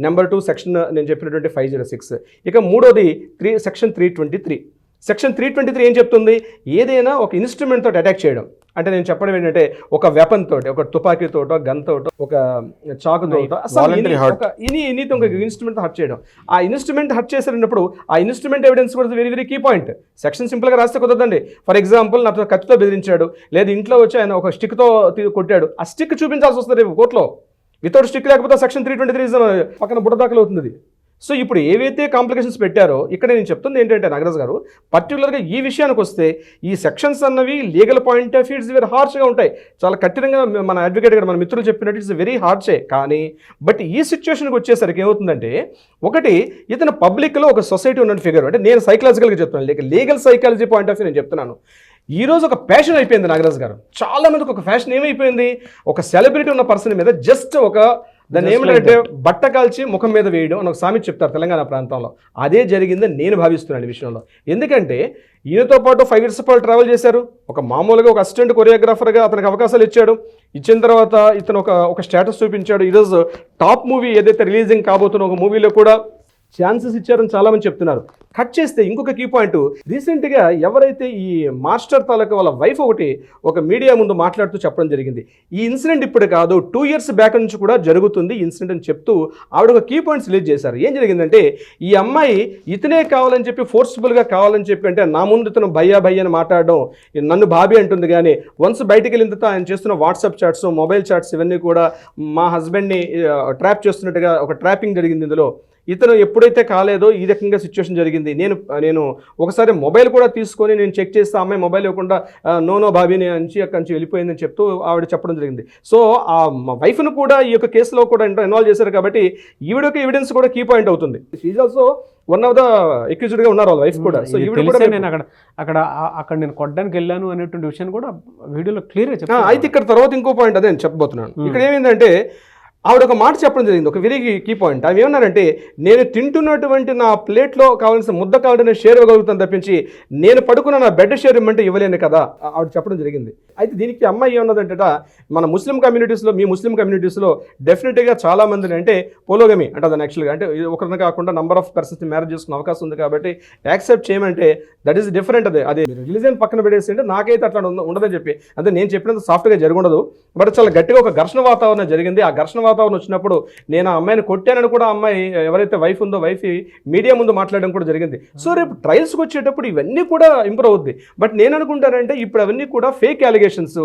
number two section నేను చెప్పినటువంటి ఫైవ్ జీరో సిక్స్ ఇక మూడోది three section three twenty three section three twenty three ఏం చెప్తుంది? ఏదైనా ఒక ఇన్స్ట్రుమెంట్ తోటి అటాక్ చేయడం. అంటే నేను చెప్పడం ఏంటంటే ఒక వెపన్ తోటి ఒక తుపాకీతోటో గన్ తోటో ఒక అసలు Voluntary ఎనీ- hurt. ఒక ఇన్స్ట్రుమెంట్ హర్ట్ చేయడం. ఆ ఇన్స్ట్రుమెంట్ హర్ట్ చేసినప్పుడు ఆ ఇన్స్ట్రుమెంట్ ఎవిడెన్స్ కూడా very very key point section సింపుల్గా రాస్తే కుదరదండి. ఫర్ ఎగ్జాంపుల్ నాతో కత్తితో బెదిరించాడు. లేదా ఇంట్లో వచ్చి ఆయన ఒక స్టిక్తో కొట్టాడు. ఆ స్టిక్ చూపించాల్సి వస్తుంది రేపు కోర్టులో. వితౌట్ స్టిక్ లేకపోతే సెక్షన్ త్రీ ట్వంటీ త్రీ పక్కన బుట్ట దాఖలు అవుతుంది. సో ఇప్పుడు ఏవైతే కాంప్లికేషన్స్ పెట్టారో ఇక్కడ నేను చెప్తుంది ఏంటంటే నాగరాజ్ గారు పర్టికులర్గా ఈ విషయానికి వస్తే ఈ సెక్షన్స్ అన్నవి legal point of views very హార్ష్గా ఉంటాయి. చాలా కఠినంగా మన అడ్వకేట్ గారు మన మిత్రులు చెప్పినట్టు ఇట్స్ వెరీ హార్డ్సే కానీ బట్ ఈ సిచ్యువేషన్కి వచ్చేసరికి ఏమవుతుందంటే ఒకటి ఇతను పబ్లిక్లో ఒక సొసైటీ ఉన్న ఫిగర్ అంటే నేను సైకలాజికల్గా చెప్తున్నాను లేక legal psychology point of view నేను చెప్తున్నాను. ఈ రోజు ఒక ఫ్యాషన్ అయిపోయింది నాగరాజ్ గారు. చాలామందికి ఒక ఫ్యాషన్ ఏమైపోయింది? ఒక సెలబ్రిటీ ఉన్న పర్సన్ మీద జస్ట్ ఒక దాన్ని ఏమిటంటే బట్ట కాల్చి ముఖం మీద వేయడం అని ఒక సామెత చెప్తారు తెలంగాణ ప్రాంతంలో. అదే జరిగిందని నేను భావిస్తున్నాను ఈ విషయంలో. ఎందుకంటే ఈయనతో పాటు ఫైవ్ ఇయర్స్ పాటు ట్రావెల్ చేశారు. ఒక మామూలుగా ఒక అసిస్టెంట్ కొరియోగ్రాఫర్గా అతనికి అవకాశాలు ఇచ్చాడు. ఇచ్చిన తర్వాత ఇతను ఒక ఒక స్టేటస్ చూపించాడు. ఈరోజు టాప్ మూవీ ఏదైతే రిలీజింగ్ కాబోతున్న ఒక మూవీలో కూడా ఛాన్సెస్ ఇచ్చారని చాలామంది చెప్తున్నారు. కట్ చేస్తే ఇంకొక కీ పాయింట్ రీసెంట్గా ఎవరైతే ఈ మాస్టర్ తాలూకా వాళ్ళ వైఫ్ ఒకటి ఒక మీడియా ముందు మాట్లాడుతూ చెప్పడం జరిగింది. ఈ ఇన్సిడెంట్ ఇప్పుడు కాదు టూ ఇయర్స్ బ్యాక్ నుంచి కూడా జరుగుతుంది ఇన్సిడెంట్ అని చెప్తూ ఆవిడ ఒక కీ పాయింట్స్ రిలీజ్ చేశారు. ఏం జరిగిందంటే ఈ అమ్మాయి ఇతనే కావాలని చెప్పి ఫోర్స్ఫుల్గా కావాలని చెప్పి అంటే నా ముందు ఇతను భయ్యా భయ్య అని మాట్లాడడం నన్ను బాబీ అంటుంది కానీ వన్స్ బయటికి వెళ్ళిన తర్వాత ఆయన చేస్తున్న వాట్సాప్ చాట్స్ మొబైల్ చాట్స్ ఇవన్నీ కూడా మా హస్బెండ్ని ట్రాప్ చేస్తున్నట్టుగా ఒక ట్రాపింగ్ జరిగింది ఇందులో. ఇతను ఎప్పుడైతే కాలేదో ఈ రకంగా సిచ్యువేషన్ జరిగింది. నేను నేను ఒకసారి మొబైల్ కూడా తీసుకొని నేను చెక్ చేస్తే అమ్మాయి మొబైల్ ఇవ్వకుండా నో నో బాబీని అంచి అక్కడి నుంచి వెళ్ళిపోయిందని చెప్తూ ఆవిడ చెప్పడం జరిగింది. సో ఆ వైఫ్ను కూడా ఈ యొక్క కేసులో కూడా ఇన్వాల్వ్ చేశారు కాబట్టి ఈవిడ యొక్క ఎవిడెన్స్ కూడా కీ పాయింట్ అవుతుంది. She's also one of the గా ఉన్నారు వాళ్ళ వైఫ్ కూడా. సో ఇది ఈవిడ కూడా నేను అక్కడ అక్కడ అక్కడ నేను కొట్టడానికి వెళ్ళాను అనేటువంటి విషయం కూడా వీడియోలో క్లియర్గా చెప్తాను అయితే ఇక్కడ తర్వాత ఇంకో పాయింట్ అదే నేను చెప్పబోతున్నాను. Hmm. ఇక్కడ ఏమైందంటే ఆవిడ ఒక మాట చెప్పడం జరిగింది. ఒక వెరీ కీ పాయింట్ ఆమె ఏమన్నారంటే నేను తింటున్నటువంటి నా ప్లేట్లో కావాల్సిన ముద్ద కావాలంటే నేను షేర్ ఇవ్వగలుగుతాను తప్పించి నేను పడుకున్న నా బెడ్ షేర్ ఇవ్వమంటే ఇవ్వలేను కదా ఆవిడ చెప్పడం జరిగింది. అయితే దీనికి అమ్మాయి ఏమన్నదంటే మన ముస్లిం కమ్యూనిటీస్లో మీ ముస్లిం కమ్యూనిటీస్లో డెఫినెట్గా చాలా మందిని అంటే పోలోగమి అంటే దాని యాక్చువల్గా అంటే ఒకరిని కాకుండా నంబర్ ఆఫ్ పర్సన్స్ని మ్యారేజ్ చేసుకునే అవకాశం ఉంది కాబట్టి యాక్సెప్ట్ చేయమంటే దట్ ఈస్ డిఫరెంట్ అదే. అదే రిలీజన్ పక్కన పెట్టేసి అంటే నాకైతే అట్లా ఉండదని చెప్పి. అంటే నేను చెప్పినంత సాఫ్ట్గా జరిగి బట్ చాలా గట్టిగా ఒక ఘర్షణ వాతావరణం జరిగింది. ఆ ఘర్షణ వాతావరణం వచ్చినప్పుడు నేను ఆ అమ్మాయిని కొట్టానని కూడా అమ్మాయి ఎవరైతే వైఫ్ ఉందో వైఫ్ మీడియా ముందు మాట్లాడడం కూడా జరిగింది. సో రేపు ట్రయల్స్కి వచ్చేటప్పుడు ఇవన్నీ కూడా ఇంప్రూవ్ అవుద్ది. బట్ నేను అనుకుంటానంటే ఇప్పుడు అవన్నీ కూడా ఫేక్ అలిగేషన్స్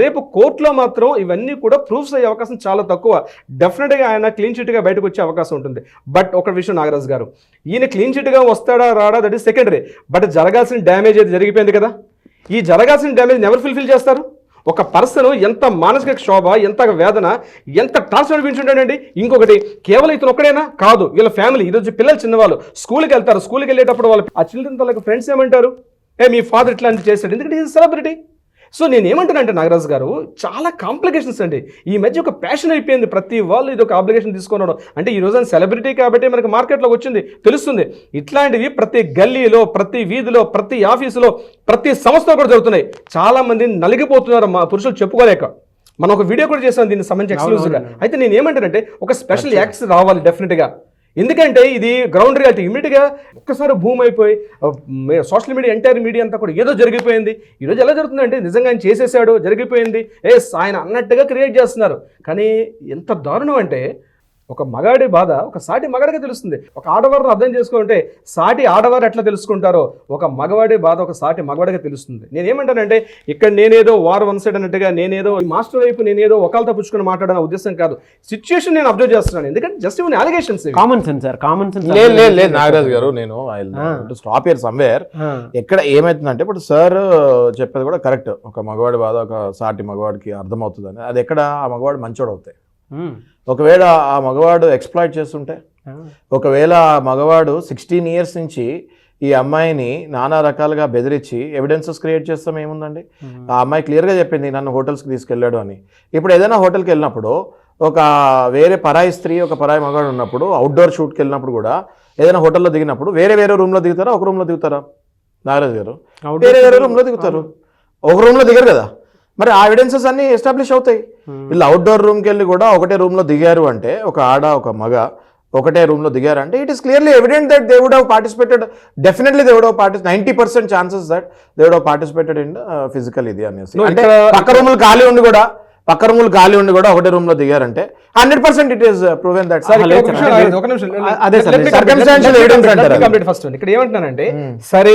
రేపు కోర్టులో మాత్రం ఇవన్నీ కూడా ప్రూఫ్స్ అయ్యే అవకాశం చాలా తక్కువ. డెఫినెట్గా ఆయన క్లీన్ చిట్గా బయటకు వచ్చే అవకాశం ఉంటుంది. బట్ ఒక విషయం నాగరాజు గారు ఈయన క్లీన్ చిట్గా వస్తాడా రాడా? దట్ ఈస్ సెకండరీ బట్ జరగాల్సిన డ్యామేజ్ అయితే జరిగిపోయింది కదా? ఈ జరగాల్సిన డ్యామేజ్ ఎవరు ఫుల్ఫిల్ చేస్తారు? ఒక పర్సన్ ఎంత మానసిక క్షోభ ఎంత వేదన ఎంత టార్చర్ అనిపించుంటాడండి ఇంకొకటి కేవలం ఇతను ఒక్కడేనా? కాదు వీళ్ళ ఫ్యామిలీ ఈరోజు పిల్లలు చిన్నవాళ్ళు. స్కూల్కి వెళ్తారు స్కూల్కి వెళ్ళేటప్పుడు వాళ్ళు ఆ చిల్డ్రన్ తలకు ఫ్రెండ్స్ ఏమంటారు? ఏ మీ ఫాదర్ ఇట్లాంటి చేశాడు. ఎందుకంటే ఈజ్ సెలబ్రిటీ సో నేను ఏమంటానంటే నాగరాజు గారు చాలా కాంప్లికేషన్స్ అండి. ఈ మధ్య ఒక ప్యాషన్ అయిపోయింది. ప్రతి వాళ్ళు ఇది ఒక అప్లికేషన్ తీసుకున్నాడు అంటే ఈ రోజు సెలబ్రిటీ కాబట్టి మనకి మార్కెట్లోకి వచ్చింది. తెలుస్తుంది. ఇట్లాంటివి ప్రతి గల్లీలో ప్రతి వీధిలో ప్రతి ఆఫీసులో ప్రతి సంస్థలో కూడా జరుగుతున్నాయి. చాలా మంది నలిగిపోతున్నారు మా పురుషులు చెప్పుకోలేక. మనం ఒక వీడియో కూడా చేసాం దీనికి సంబంధించి ఎక్స్క్లూజివ్గా. అయితే నేను ఏమంటానంటే ఒక స్పెషల్ యాక్ట్స్ రావాలి డెఫినెట్గా ఎందుకంటే ఇది గ్రౌండ్ రియాలిటీ ఇమీడియట్గా ఒక్కసారి భూమి అయిపోయి సోషల్ మీడియా ఎంటైర్ మీడియా అంతా కూడా ఏదో జరిగిపోయింది. ఈరోజు ఎలా జరుగుతుందంటే నిజంగా ఆయన చేసేసాడు జరిగిపోయింది. ఎస్ ఆయన అన్నట్టుగా క్రియేట్ చేస్తున్నారు. కానీ ఎంత దారుణం అంటే ఒక మగాడి బాధ ఒక సాటి మగాడికి తెలుస్తుంది. ఒక ఆడవారిని అర్థం చేసుకుంటే సాటి ఆడవారు ఎట్లా తెలుసుకుంటారో ఒక మగవాడి బాధ ఒక సాటి మగవాడికి తెలుస్తుంది. నేను ఏమంటానంటే ఇక్కడ నేనేదో వార్ వన్ సైడ్ అన్నట్టుగా నేనేదో ఈ మాస్టర్ వైపు నేనేదో ఒకళ్ళతో పుచ్చుకుని మాట్లాడన ఉద్దేశం కాదు. సిచ్యుయేషన్ నేను అబ్జర్వ్ చేస్తున్నాను. ఎందుకంటే జస్ట్ ఇవన్నీ allegations common sense sir common sense లేదు లేదు లేదు. నాగరాజు గారు నేను స్టాప్ ఇయర్ సమ్వేర్ ఎక్కడ ఏమైతుందంటే ఇప్పుడు సార్ చెప్పేది కూడా కరెక్ట్ ఒక మగవాడి బాధ ఒక సాటి మగవాడికి అర్థమవుతుందని. అది ఎక్కడ ఆ మగవాడు మంచోడు అవుతాయి ఒకవేళ ఆ మగవాడు ఎక్స్ప్లాయిట్ చేస్తుంటే ఒకవేళ ఆ మగవాడు సిక్స్టీన్ ఇయర్స్ నుంచి ఈ అమ్మాయిని నానా రకాలుగా బెదిరించి ఎవిడెన్సెస్ క్రియేట్ చేస్తాం ఏముందండి? ఆ అమ్మాయి క్లియర్గా చెప్పింది నన్ను హోటల్స్కి తీసుకెళ్ళాడు అని. ఇప్పుడు ఏదైనా హోటల్కి వెళ్ళినప్పుడు ఒక వేరే పరాయి స్త్రీ ఒక పరాయి మగవాడు ఉన్నప్పుడు అవుట్డోర్ షూట్కి వెళ్ళినప్పుడు కూడా ఏదైనా హోటల్లో దిగినప్పుడు వేరే వేరే రూమ్లో దిగుతారా? ఒక రూమ్లో దిగుతారా? నాగరాజ్ గారు. వేరే వేరే రూమ్లో దిగుతారు. ఒక రూమ్లో దిగరు కదా. మరి ఆ ఎవిడెన్సెస్ అన్ని ఎస్టాబ్లిష్ అవుతాయి. వీళ్ళు అవుట్డోర్ రూమ్కి వెళ్ళి కూడా ఒకటే రూమ్లో దిగారు అంటే ఒక ఆడ ఒక మగ ఒకటే రూమ్లో దిగారు అంటే it is clearly evident that they would have participated definitely they would have parties ninety percent chances that they would have participated in physical ఇది అనేసి. అంటే పక్క రూములు ఖాళీ ఉండి కూడా పక్క రూములు ఖాళీ ఉండి కూడా ఒకటే రూమ్లో దిగారంటే hundred percent it is proven that sir, అదే సార్, one. ఇక్కడ ఏమంటున్నానంటే సరే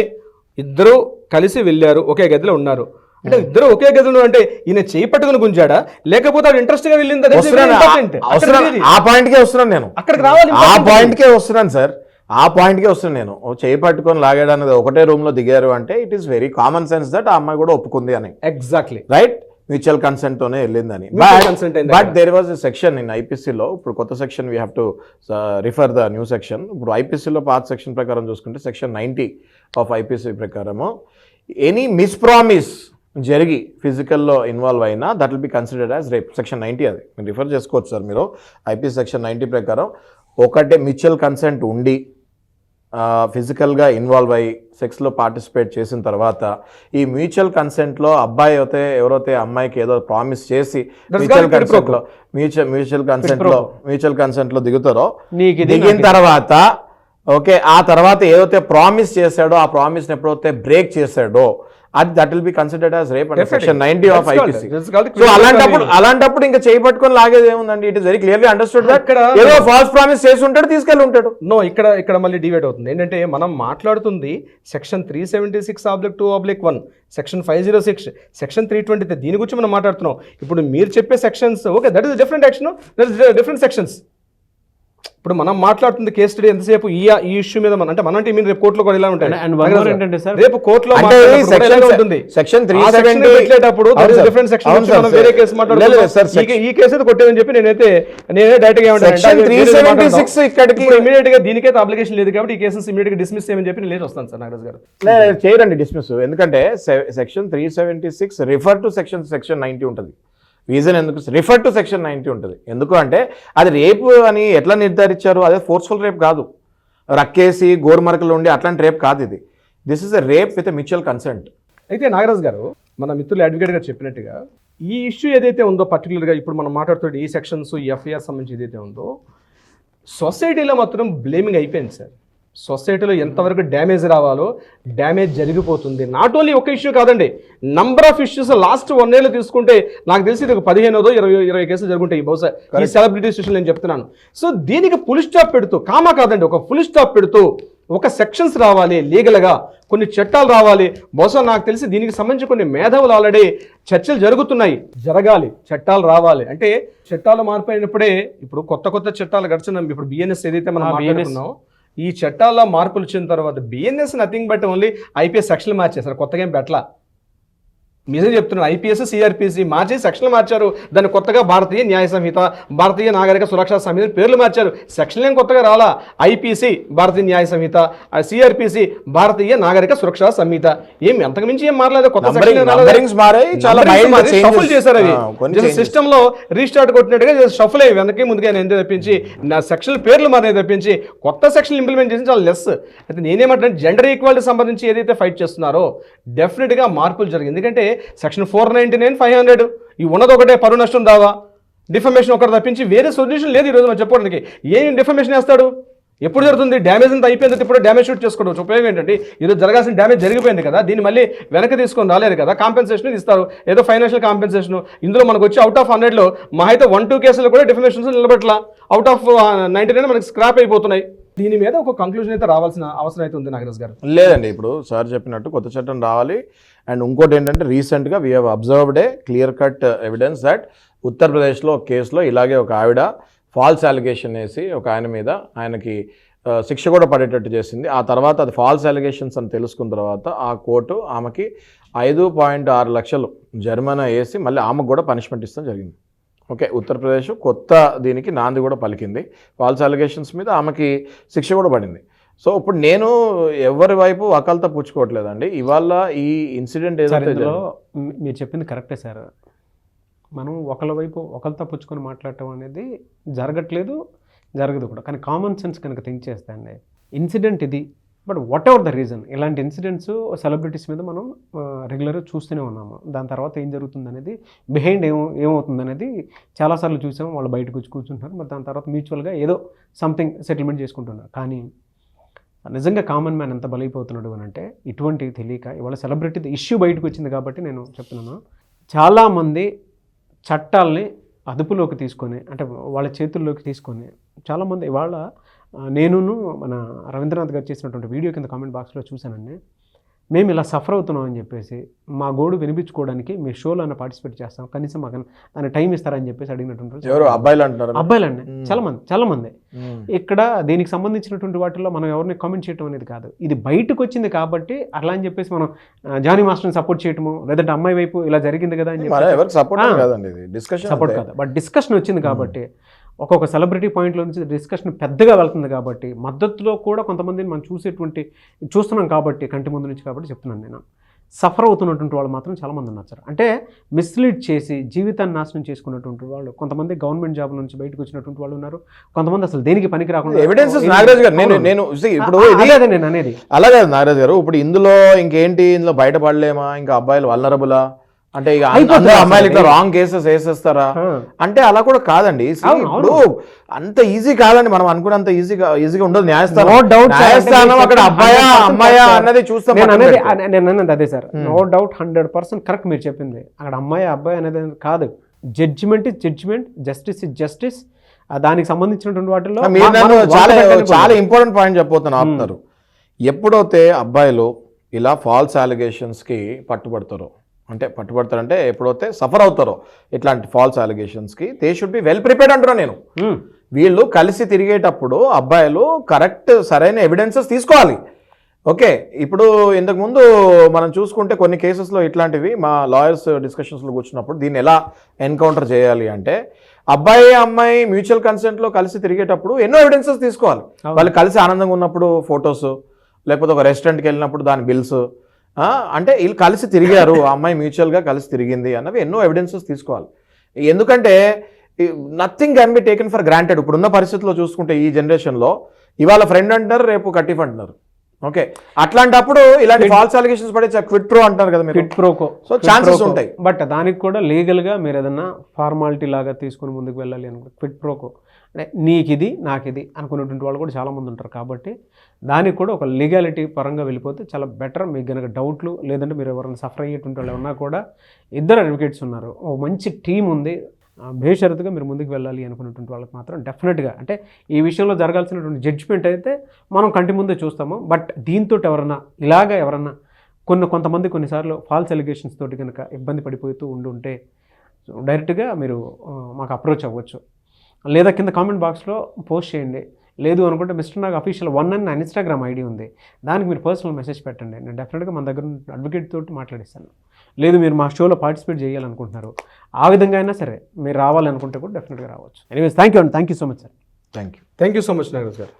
ఇద్దరు కలిసి వెళ్ళారు ఒకే గదిలో ఉన్నారు. అంటే ఇద్దరు ఒకే గదిలో అంటే ఈయన చేయి పట్టుకుని గుంజాడా? లేకపోతే అది ఇంట్రెస్ట్గా వెళ్ళిందా. ఆ-. ఆ పాయింట్కే వస్తున్నాను నేను. అక్కడికి రావాలి ఆ important. పాయింట్కే వస్తున్నాను సార్. ఆ పాయింట్కే వస్తున్నాను నేను. చేయి పట్టుకొని లాగడానికి ఒకటే రూమ్లో దిగారు అంటే it is very common sense that ఆ అమ్మాయి కూడా ఒప్పుకుంది అని. ఎగ్జాక్ట్లీ రైట్ మ్యూచువల్ కన్సెంట్ తోనే వెళ్ళిందని. But. There was section in ఐపీసీలో ఇప్పుడు కొత్త section we have to refer the new section ఇప్పుడు ఐపీసీలో పాత సెక్షన్ ప్రకారం చూసుకుంటే సెక్షన్ నైంటీ ఆఫ్ ఐపీసీ ప్రకారము. ఎనీ మిస్ప్రామిస్ జరిగి ఫిజికల్లో ఇన్వాల్వ్ అయినా that will be considered as rape section ninety అది. మీరు రిఫర్ చేసుకోవచ్చు సార్ మీరు. ఐపీసీ సెక్షన్ నైంటీ ప్రకారం ఒకటే మ్యూచువల్ కన్సెంట్ ఉండి ఫిజికల్గా ఇన్వాల్వ్ అయ్యి సెక్స్లో పార్టిసిపేట్ చేసిన తర్వాత ఈ మ్యూచువల్ కన్సెంట్లో అబ్బాయి అయితే ఎవరైతే అమ్మాయికి ఏదో ప్రామిస్ చేసి మ్యూచువల్ కన్సెంట్లో మ్యూచువల్ మ్యూచువల్ కన్సెంట్లో మ్యూచువల్ కన్సెంట్లో దిగుతారో దిగిన. తర్వాత ఓకే ఆ తర్వాత ఏదైతే ప్రామిస్ చేశాడో ఆ ప్రామిస్ని ఎప్పుడైతే బ్రేక్ చేశాడో అది that will be considered as rape and. Section ninety of IPC so అలాంటప్పుడు. అలాంటప్పుడు ఇంకా చేయి పట్టుకొని లాగేది ఏముందండి? It is very clearly understood that అక్కడ- ఏదో ఫాల్స్ ప్రామిస్ చేసి ఉంటాడు తీసుకెళ్ళి ఉంటాడు. నో ఇక్కడ ఇక్కడ మళ్ళీ డివైడ్ అవుతుంది. ఏంటంటే మనం మాట్లాడుతుంది section three seventy six oblique two oblique one section five zero six section three twenty దీని గురించి మనం మాట్లాడుతున్నాం. ఇప్పుడు మీరు చెప్పే sections okay that is different action that is different sections ఇప్పుడు మనం మాట్లాడుతుంది కేసు స్టడీ ఎంతసేపు? ఈ ఈ ఇష్యూ మీద మన అంటే మన అంటే మీరు రేపు కోర్టులో కూడా ఇలా ఉంటాయి. ఏంటంటే సార్, రేపు కోర్టులో ఉంటుంది. section 370 పెట్టేటప్పుడు. డిఫరెంట్ సెక్షన్ వేరే. కేసు మాట్లాడుతున్నాం ఈ కేసు అయితే కొట్టేదని చెప్పి నేనైతే నేనే డైరెక్ట్గా Section 376 ఇక్కడికి- ఇమీడియట్గా దీనికైతే అప్లికేషన్ లేదు కాబట్టి ఈ కేసు ఇమీడియట్గా డిస్మిస్ చేయమని చెప్పి నేను లేదు వస్తాను సార్ నాగరాజ్ గారు. లేదు, చేయరండి డిస్మిస్ ఎందుకంటే section three seventy six refer to section section ninety ఉంటుంది. రీజన్ ఎందుకు? రిఫర్ టు సెక్షన్ నైంటీ ఉంటుంది. ఎందుకు అంటే అది రేపు అని ఎట్లా నిర్ధారించారు? అదే ఫోర్స్ఫుల్ రేప్ కాదు. రక్కేసి గోరుమరకలు ఉండి అట్లాంటి రేప్ కాదు ఇది. This is a rape with mutual consent అయితే నాగరాజ్ గారు మన మిత్రులు అడ్వకేట్ గారు చెప్పినట్టుగా ఈ ఇష్యూ ఏదైతే ఉందో పర్టికులర్గా ఇప్పుడు మనం మాట్లాడుతున్న ఈ సెక్షన్స్ ఈ ఎఫ్ఐఆర్ సంబంధించి ఏదైతే ఉందో సొసైటీలో మాత్రం బ్లేమింగ్ అయిపోయింది సార్. సొసైటీలో ఎంతవరకు డ్యామేజ్ రావాలో డ్యామేజ్ జరిగిపోతుంది. నాట్ ఓన్లీ ఒక ఇష్యూ కాదండి number of issues last one ఇయర్లో తీసుకుంటే నాకు తెలిసి ఇది ఒక పదిహేనోదో ఇరవై ఇరవై కేసులు జరుగుంటాయి బహుశా. ఈ సెలబ్రిటీ ఇష్యూస్ నేను చెప్తున్నాను. సో దీనికి ఫుల్ స్టాప్ పెడుతూ కామా కాదండి ఒక ఫుల్ స్టాప్ పెడుతూ ఒక సెక్షన్స్ రావాలి లీగల్గా కొన్ని చట్టాలు రావాలి. బహుశా నాకు తెలిసి దీనికి సంబంధించి కొన్ని మేధావులు ఆల్రెడీ చర్చలు జరుగుతున్నాయి. జరగాలి చట్టాలు రావాలి. అంటే చట్టాలు మార్పు అయినప్పుడే ఇప్పుడు కొత్త కొత్త చట్టాలు గడిచిన ఇప్పుడు బిఎన్ఎస్ ఏదైతే మనం. మాట్లాడుతున్నాం ఈ చట్టాల్లో మార్పులు వచ్చిన తర్వాత BNS nothing but only IPS సెక్షన్లు మార్చేశారు. కొత్తగా ఏం పెట్టలా? నిజం చెప్తున్నాను ఐపీఎస్ సిఆర్పిసి మార్చి సెక్షన్లు మార్చారు. దాన్ని కొత్తగా భారతీయ న్యాయ సంహిత భారతీయ నాగరిక సురక్షా సంహిత పేర్లు మార్చారు. సెక్షన్లు ఏం కొత్తగా రాలా? ఐపీసీ భారతీయ న్యాయ సంహిత సిఆర్పిసి భారతీయ నాగరిక సురక్షా సంహిత ఏం ఎంతకు మించి ఏం మారలేదు? కొత్త shuffle చేశారు అవి. సిస్టమ్లో రీస్టార్ట్ కొట్టినట్టుగా షఫల్ అయ్యి వెనక్కి ముందుగా నేను తప్పించి నా సెక్షన్ పేర్లు మారినాయి తప్పించి కొత్త సెక్షన్ ఇంప్లిమెంట్ చేసి చాలా లెస్ అయితే నేనేమంటాను జెండర్ ఈక్వాలిటీ సంబంధించి ఏదైతే ఫైట్ చేస్తున్నారో డెఫినెట్గా మార్పులు జరిగింది ఎందుకంటే section four ninety nine five hundred. ఈ ఉన్నది ఒకటే పరువు నష్టం దావా. డిఫర్మేషన్ ఒకటి తప్పించి వేరే సొల్యూషన్ లేదు ఈరోజు మనం చెప్పుకోవడానికి. ఏం డిఫర్మేషన్ వేస్తాడు? ఎప్పుడు జరుగుతుంది? డ్యామేజ్ అంతా అయిపోయింది ఇప్పుడు డ్యామేజ్ షూట్ చేసుకోవచ్చు ఉపయోగం ఏంటంటే ఇది జరగాల్సిన డ్యామేజ్ జరిగిపోయింది కదా దీన్ని మళ్ళీ వెనక్కి తీసుకొని రాలేదు కదా కాంపెన్సేషన్ ఇస్తారు. ఏదో ఫైనాన్షియల్ కాంపెన్సేషన్ ఇందులో మనకు వచ్చి అవుట్ ఆఫ్ హండ్రెడ్లో మా అయితే వన్ టూ కేసులు కూడా డిఫర్మేషన్స్ నిలబెట్టాల. అవుట్ ఆఫ్ నైంటీ నైన్ మనకి స్క్రాప్ అయిపోతున్నాయి. దీని మీద ఒక కంక్లూజన్ అయితే రావాల్సిన అవసరం అయితే ఉంది నాగరాజ్ గారు. లేదండి ఇప్పుడు సార్ చెప్పినట్టు కొత్త చట్టం రావాలి. అండ్ ఇంకోటి ఏంటంటే రీసెంట్గా we have observed a clear cut evidence that ఉత్తరప్రదేశ్లో ఒక కేసులో ఇలాగే ఒక ఆవిడ ఫాల్స్ అలిగేషన్ వేసి ఒక ఆయన మీద ఆయనకి శిక్ష కూడా పడేటట్టు చేసింది. ఆ తర్వాత అది ఫాల్స్ అలిగేషన్స్ అని తెలుసుకున్న తర్వాత ఆ కోర్టు ఆమెకి ఐదు పాయింట్ ఆరు లక్షలు జరిమానా వేసి మళ్ళీ ఆమెకు కూడా పనిష్మెంట్ ఇస్తాం జరిగింది. ఓకే ఉత్తరప్రదేశ్ కొత్త దీనికి నాంది కూడా పలికింది. ఫాల్స్ అలిగేషన్స్ మీద ఆమెకి శిక్ష కూడా పడింది. సో ఇప్పుడు నేను ఎవరి వైపు వకాలతో పుచ్చుకోవట్లేదండి. ఇవాళ ఈ ఇన్సిడెంట్ ఏదైతే మీరు చెప్పింది కరెక్టే సార్. మనం ఒకళ్ళ వైపు ఒకరితో పుచ్చుకొని మాట్లాడటం అనేది జరగట్లేదు జరగదు కూడా. కానీ కామన్ సెన్స్ కనుక థింక్ చేస్తే అండి. ఇన్సిడెంట్ ఇది. But whatever the reason? ఇలాంటి ఇన్సిడెంట్స్ సెలబ్రిటీస్ మీద మనం రెగ్యులర్గా చూస్తూనే ఉన్నాము. దాని తర్వాత ఏం జరుగుతుంది అనేది బిహైండ్ ఏమో ఏమవుతుంది అనేది చాలాసార్లు చూసాము. వాళ్ళు బయటకు వచ్చి కూర్చుంటున్నారు. మరి దాని తర్వాత మ్యూచువల్గా ఏదో సంథింగ్ సెటిల్మెంట్ చేసుకుంటున్నారు. కానీ నిజంగా కామన్ మ్యాన్ ఎంత బలైపోతున్నాడు అని అంటే ఇటువంటివి తెలియక ఇవాళ సెలబ్రిటీ ఇష్యూ బయటకు వచ్చింది కాబట్టి నేను చెప్తున్నాను. చాలామంది చట్టాల్ని అదుపులోకి తీసుకొని అంటే వాళ్ళ చేతుల్లోకి తీసుకొని చాలామంది ఇవాళ నేనును మన రవీంద్రనాథ్ గారు చేసినటువంటి వీడియో కింద కామెంట్ బాక్స్లో చూశానండి. మేము ఇలా సఫర్ అవుతున్నాం అని చెప్పేసి మా గోడు వినిపించుకోవడానికి మీ షోలో అన్న పార్టిసిపేట్ చేస్తాం. కనీసం మాకు దాని టైం ఇస్తారని చెప్పేసి అడిగినటువంటి ఎవరు? అబ్బాయిలు అంటున్నారు? అబ్బాయిలండి. చాలా మంది చాలా మంది. ఇక్కడ దీనికి సంబంధించినటువంటి వాటిల్లో మనం ఎవరిని కామెంట్ చేయటం అనేది కాదు. ఇది బయటకు వచ్చింది కాబట్టి అట్లా అని చెప్పేసి మనం జానీ మాస్టర్ని సపోర్ట్ చేయటము లేదంటే అమ్మాయి వైపు ఇలా జరిగింది కదా అని చెప్పి సపోర్ట్ కాదు. బట్ డిస్కషన్ వచ్చింది కాబట్టి ఒక్కొక్క సెలబ్రిటీ పాయింట్లో నుంచి డిస్కషన్ పెద్దగా వెళ్తుంది కాబట్టి మద్దతులో కూడా కొంతమందిని మనం చూసేటువంటి చూస్తున్నాం కాబట్టి కంటి ముందు నుంచి కాబట్టి చెప్తున్నాను నేను. సఫర్ అవుతున్నటువంటి వాళ్ళు మాత్రం చాలామంది ఉన్నారు. అంటే మిస్లీడ్ చేసి జీవితాన్ని నాశనం చేసుకున్నటువంటి వాళ్ళు కొంతమంది గవర్నమెంట్ జాబ్ నుంచి బయటకు వచ్చినటువంటి వాళ్ళు ఉన్నారు. కొంతమంది అసలు దేనికి పనికి రాకుండా ఎవిడెన్సెస్ నాగరాజ్ గారు నేను. నేను ఇప్పుడు నేను అనేది. అలా కాదు నాగరాజ్ గారు ఇప్పుడు ఇందులో ఇంకేంటి? ఇందులో బయటపడలేమా? ఇంకా అబ్బాయిలు వల్నరబులా అంటే ఇక అమ్మాయిలు ఇట్లా. రాంగ్ కేసెస్ వేసేస్తారా. అంటే అలా కూడా కాదండి. ఇప్పుడు అంత ఈజీ కాదండి. మనం అనుకున్నంత ఈజీగా ఈజీగా ఉండదు. న్యాయస్థానం నో డౌట్ న్యాయస్థానం అక్కడ అబ్బాయా అమ్మాయా అన్నది చూస్తాం నేను అనేది. నేను అన్నది అదే sir Hmm. No doubt hundred percent correct మీరు చెప్పింది. అక్కడ అమ్మాయి అబ్బాయి అనేది కాదు. Judgement is judgement justice is justice దానికి సంబంధించినటువంటి మనం చాలా చాలా ఇంపార్టెంట్ పాయింట్ చెప్పబోతున్నా ఆపుతారు. ఎప్పుడైతే అబ్బాయిలు ఇలా ఫాల్స్కి పట్టుబడతారో అంటే పట్టుబడతారంటే ఎప్పుడైతే సఫర్ అవుతారో ఇట్లాంటి ఫాల్స్కి they should be well prepared అంటున్నా నేను Hmm. వీళ్ళు కలిసి తిరిగేటప్పుడు అబ్బాయిలు కరెక్ట్ సరైన ఎవిడెన్సెస్ తీసుకోవాలి ఓకే ఇప్పుడు ఇంతకుముందు మనం చూసుకుంటే కొన్ని కేసెస్లో ఇట్లాంటివి మా లాయర్స్ డిస్కషన్స్లో కూర్చున్నప్పుడు దీన్ని ఎలా ఎన్కౌంటర్ చేయాలి అంటే అబ్బాయి అమ్మాయి మ్యూచువల్ కన్సెంట్లో కలిసి తిరిగేటప్పుడు ఎన్నో ఎవిడెన్సెస్ తీసుకోవాలి. వాళ్ళు కలిసి ఆనందంగా ఉన్నప్పుడు ఫొటోస్ లేకపోతే ఒక రెస్టారెంట్కి వెళ్ళినప్పుడు దాని బిల్స్ అంటే వీళ్ళు కలిసి తిరిగారు ఆ అమ్మాయి మ్యూచువల్గా కలిసి తిరిగింది అన్నవి ఎన్నో ఎవిడెన్సెస్ తీసుకోవాలి. ఎందుకంటే nothing can be taken for granted ఇప్పుడున్న పరిస్థితిలో చూసుకుంటే ఈ జనరేషన్లో ఇవాళ ఫ్రెండ్ అంటారు రేపు కట్టిఫ్ అంటున్నారు. ఓకే? అట్లాంటప్పుడు ఇలాంటి ఫాల్స్ అలిగేషన్స్ పడే క్విట్ ప్రో అంటారు కదా మీరు. Quid pro quo So, chances ఉంటాయి. బట్ దానికి కూడా లీగల్గా మీరు ఏదన్నా ఫార్మాలిటీ లాగా తీసుకొని ముందుకు వెళ్ళాలి అనుకో క్విట్ ప్రోకో అంటే నీకు ఇది నాకు ఇది అనుకునేటువంటి వాళ్ళు కూడా చాలామంది ఉంటారు. కాబట్టి దానికి కూడా ఒక లీగాలిటీ పరంగా వెళ్ళిపోతే చాలా బెటర్ మీకు కనుక డౌట్లు లేదంటే మీరు ఎవరైనా సఫర్ అయ్యేటువంటి వాళ్ళు ఉన్నా కూడా ఇద్దరు అడ్వకేట్స్ ఉన్నారు. ఒక మంచి టీం ఉంది. బేషరతుగా మీరు ముందుకు వెళ్ళాలి అనుకున్నటువంటి వాళ్ళకి మాత్రం డెఫినెట్గా అంటే ఈ విషయంలో జరగాల్సినటువంటి జడ్జిమెంట్ అయితే మనం కంటి ముందే చూస్తాము. బట్ దీంతో ఎవరన్నా ఇలాగా ఎవరన్నా కొన్ని కొంతమంది కొన్నిసార్లు ఫాల్స్ ఎలిగేషన్స్ తోటి కనుక ఇబ్బంది పడిపోతూ ఉండుంటే డైరెక్ట్గా మీరు మాకు అప్రోచ్ అవ్వచ్చు. లేదా కింద కామెంట్ బాక్స్లో పోస్ట్ చేయండి. లేదు అనుకుంటే మిస్టర్ నాగ్ అఫీషియల్ వన్ అని నా ఇన్స్టాగ్రామ్ ఐడి ఉంది. దానికి మీరు పర్సనల్ మెసేజ్ పెట్టండి. నేను డెఫినెట్గా మన దగ్గర అడ్వకేట్ తోటి మాట్లాడిస్తాను. లేదు మీరు మా షోలో పార్టిసిపేట్ చేయాలనుకుంటున్నారు. ఆ విధంగా అయినా సరే మీరు రావాలనుకుంటే కూడా డెఫినెట్గా రావచ్చు. ఎనీవేస్ థ్యాంక్ యూ అండి thank you so much sir. Thank you thank you so much Nagaraj garu.